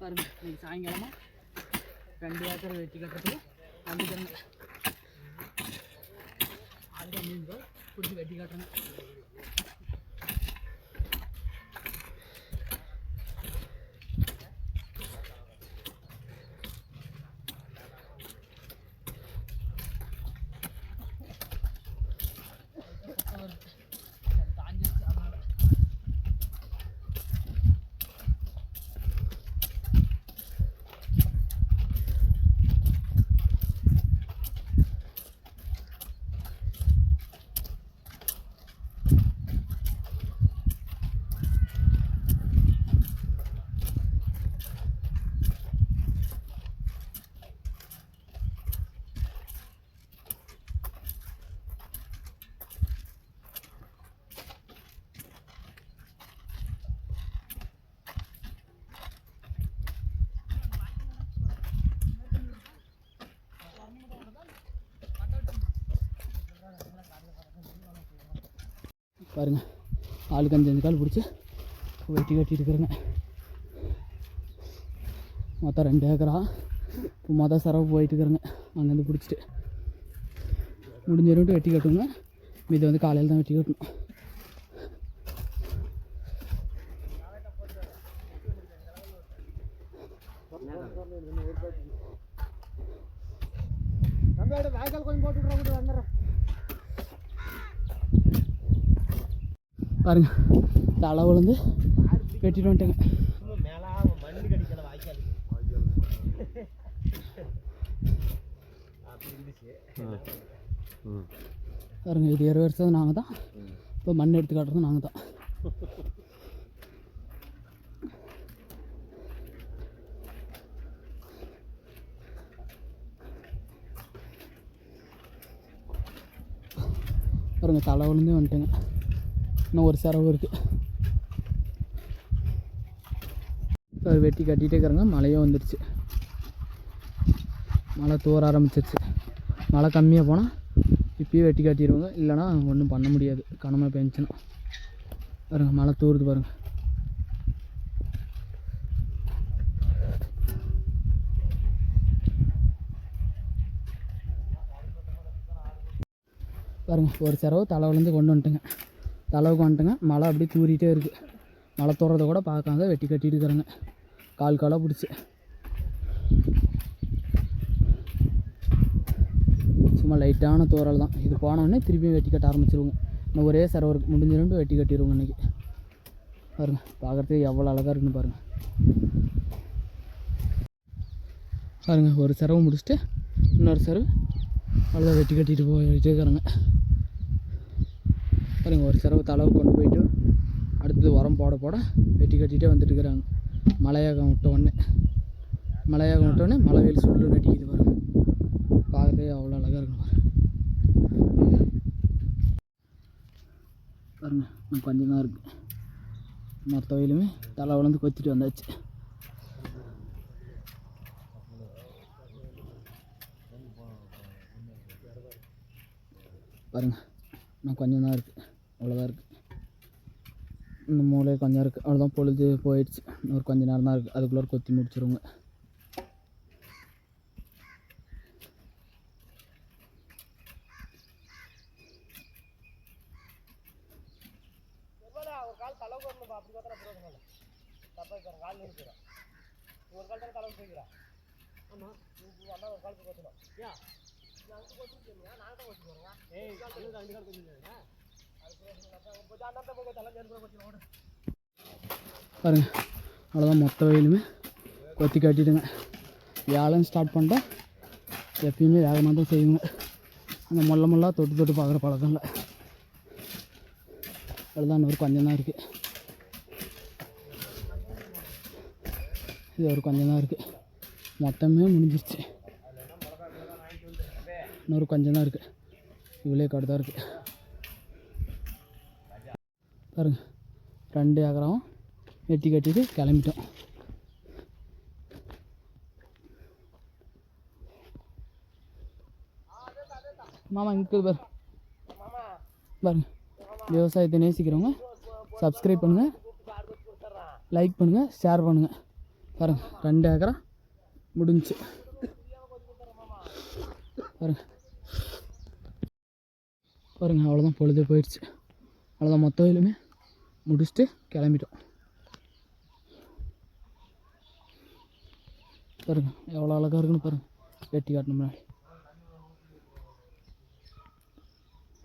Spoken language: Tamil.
பாருங்க இன்னைக்கு சாயங்காலமாக ரெண்டு ஏக்கர் வெட்டி கட்டுறதுக்கு வந்துக்கிறேங்க அதுதான் மீன் பிடிச்சி வெட்டி கட்டுறேங்க பாருங்க. ஆளுக்கு அஞ்சு கால் பிடிச்சி வெட்டி கட்டிட்டு இருக்கிறேங்க. மொத்தம் ரெண்டு ஏக்கரா. இப்போ மொதல் சரவு போயிட்டு இருக்கிறேங்க. அங்கேருந்து பிடிச்சிட்டு முடிஞ்ச வெட்டி கட்டுங்க மீதி வந்து காலையில் தான் வெட்டி கட்டணும். வாய்க்கால் கொஞ்சம் போட்டு வந்துடுறேன். பாருங்கள் இந்த தலை விழுந்து வெட்டிட்டு வந்துட்டேங்க. வாய்க்கால் பாருங்க இது இருபது வருஷம் நாங்கள் தான் இப்போ மண் எடுத்து காட்டுறது நாங்கள் தான் பாருங்க தலை விழுந்தே வந்துட்டேங்க. இன்னும் ஒரு செலவு இருக்குது இப்போ வெட்டி கட்டிகிட்டே இருக்கிறாங்க மழையும் வந்துடுச்சு மழை தூர ஆரம்பிச்சிருச்சு. மழை கம்மியாக போனால் இப்பயே வெட்டி காட்டிடுவாங்க. இல்லைன்னா ஒன்றும் பண்ண முடியாது. கனமாக பெஞ்சுன்னா பாருங்கள் மழை தூருது பாருங்கள் பாருங்கள் ஒரு செரவு தலை விழுந்து கொண்டு வந்துட்டுங்க. தலைவுக்கு வந்துட்டுங்க. மழை அப்படியே தூரிகிட்டே இருக்குது மழை தூறதை கூட பார்க்காம வெட்டி கட்டிட்டு இருக்கிறாங்க. கால் காலாக பிடிச்சி. சும்மா லைட்டான தூரல் தான். இது போனோடனே திருப்பியும் வெட்டி கட்ட ஆரம்பிச்சிருவோங்க. இன்னும் ஒரே சரவு இருக்கு. முடிஞ்சிருந்து வெட்டி கட்டிடுவோங்க இன்றைக்கி பாருங்க பார்க்குறதுக்கு எவ்வளோ அழகாக இருக்குன்னு பாருங்கள் பாருங்க ஒரு சரவு முடிச்சுட்டு இன்னொரு சரவு அவ்வளோதான் வெட்டி கட்டிட்டு போயிட்டே இருக்கிறாங்க. பாருங்க ஒரு செலவு தளவு கொண்டு போயிட்டு அடுத்தது உரம் போட போட வெட்டி கட்டிகிட்டே வந்துட்டு இருக்கிறாங்க. மழையாகம் விட்ட உடனே. மழையாகம் விட்ட உடனே மழை வெயில் சுள்ளு நட்டிக்குது பாருங்க. பார்க்கவே அவ்வளோ அழகாக இருக்கும் பாருங்க. பாருங்க இன்னும் கொஞ்சம் தான் இருக்குது மொத்த வயலுமே தலை வளர்ந்து கொத்திட்டு வந்தாச்சு. பாருங்க இன்னும் கொஞ்சம் தான் இருக்குது அவ்வளோதான் இருக்குது இந்த மூளை கொஞ்சம் இருக்குது அவ்வளோதான் பொழுது போயிடுச்சு. இன்னொரு கொஞ்ச நேரம் தான் இருக்குது அதுக்குள்ளே கொத்தி முடிச்சிருவோங்க. ஒரு ஒரு ஒரு கொத்தி போகிறோங்க ஏய் பாருங்க அவ்வளோதான் மொத்த வயலுமே கொத்தி கட்டிட்டுங்க. வேலைன்னு ஸ்டார்ட் பண்ணிட்டா எப்பயுமே வேகமாக தான் செய்யுங்க அந்த முள்ள மொல்லாக தொட்டு தொட்டு பார்க்குற பழக்கம் இல்லை. அவ்வளோதான் இன்னொரு கொஞ்சம் தான் இருக்குது இது ஒரு கொஞ்சம் தான் இருக்குது மொத்தமே முடிஞ்சிருச்சு. இன்னொரு கொஞ்சம் தான் இருக்குது இவ்வளோ கடை தான் இருக்குது பாருங்கள் ரெண்டு ஏக்கராவும் வெட்டி கட்டிட்டு கிளம்பிட்டோம். மாமா இங்கே பாரு. பாருங்க. விவசாயத்தை நேசிக்கிறவங்க சப்ஸ்கிரைப் பண்ணுங்கள் லைக் பண்ணுங்கள் ஷேர் பண்ணுங்கள் பாருங்க ரெண்டு ஏக்கரா முடிஞ்சுச்சு பாருங்க. பாருங்க அவ்வளோதான் பொழுது போயிடுச்சு. அவ்வளோதான் மொத்த வயலுமே. முடிச்சுட்டு கிளம்பிட்டோம். பாருங்கள் எவ்வளோ அழகாக இருக்குன்னு பாருங்கள் வெட்டி காட்டணும் முன்னாடி